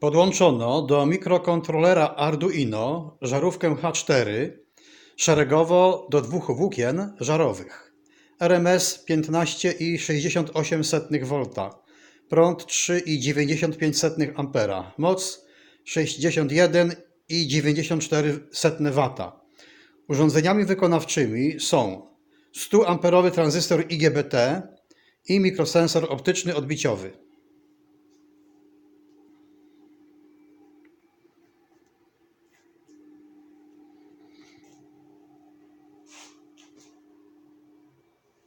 Podłączono do mikrokontrolera Arduino żarówkę H4 szeregowo do dwóch włókien żarowych RMS 15,68 V, prąd 3,95 A, moc 61,94 W. Urządzeniami wykonawczymi są 100-amperowy tranzystor IGBT i mikrosensor optyczny odbiciowy.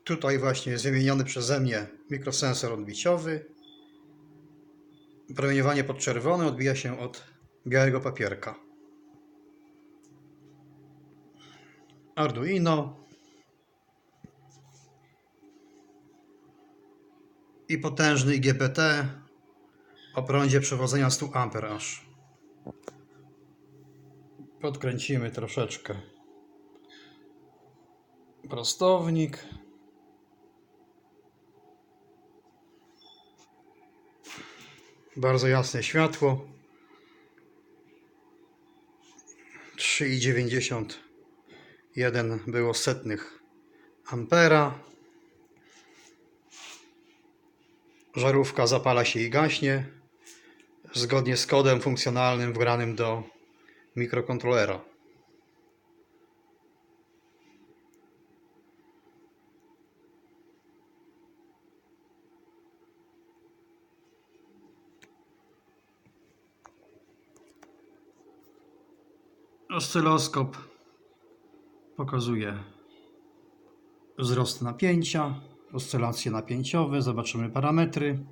Tutaj właśnie wymieniony przeze mnie mikrosensor odbiciowy. Promieniowanie podczerwone odbija się od białego papierka. Arduino i potężny IGBT o prądzie przewodzenia 100 A. Podkręcimy troszeczkę prostownik. Bardzo jasne światło. 3,91 było setnych ampera. Żarówka zapala się i gaśnie zgodnie z kodem funkcjonalnym wgranym do mikrokontrolera. Oscyloskop pokazuje wzrost napięcia, oscylacje napięciowe, zobaczymy parametry.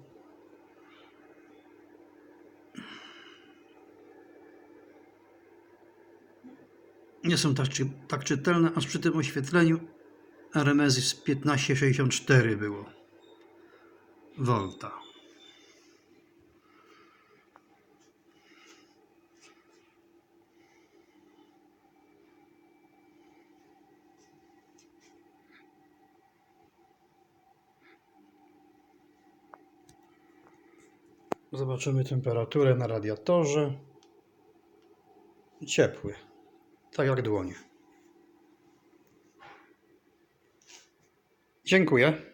Nie są tak, czy, tak czytelne, aż przy tym oświetleniu RMS jest 1564 było volta. Zobaczymy temperaturę na radiatorze. Ciepły, tak jak dłonie. Dziękuję.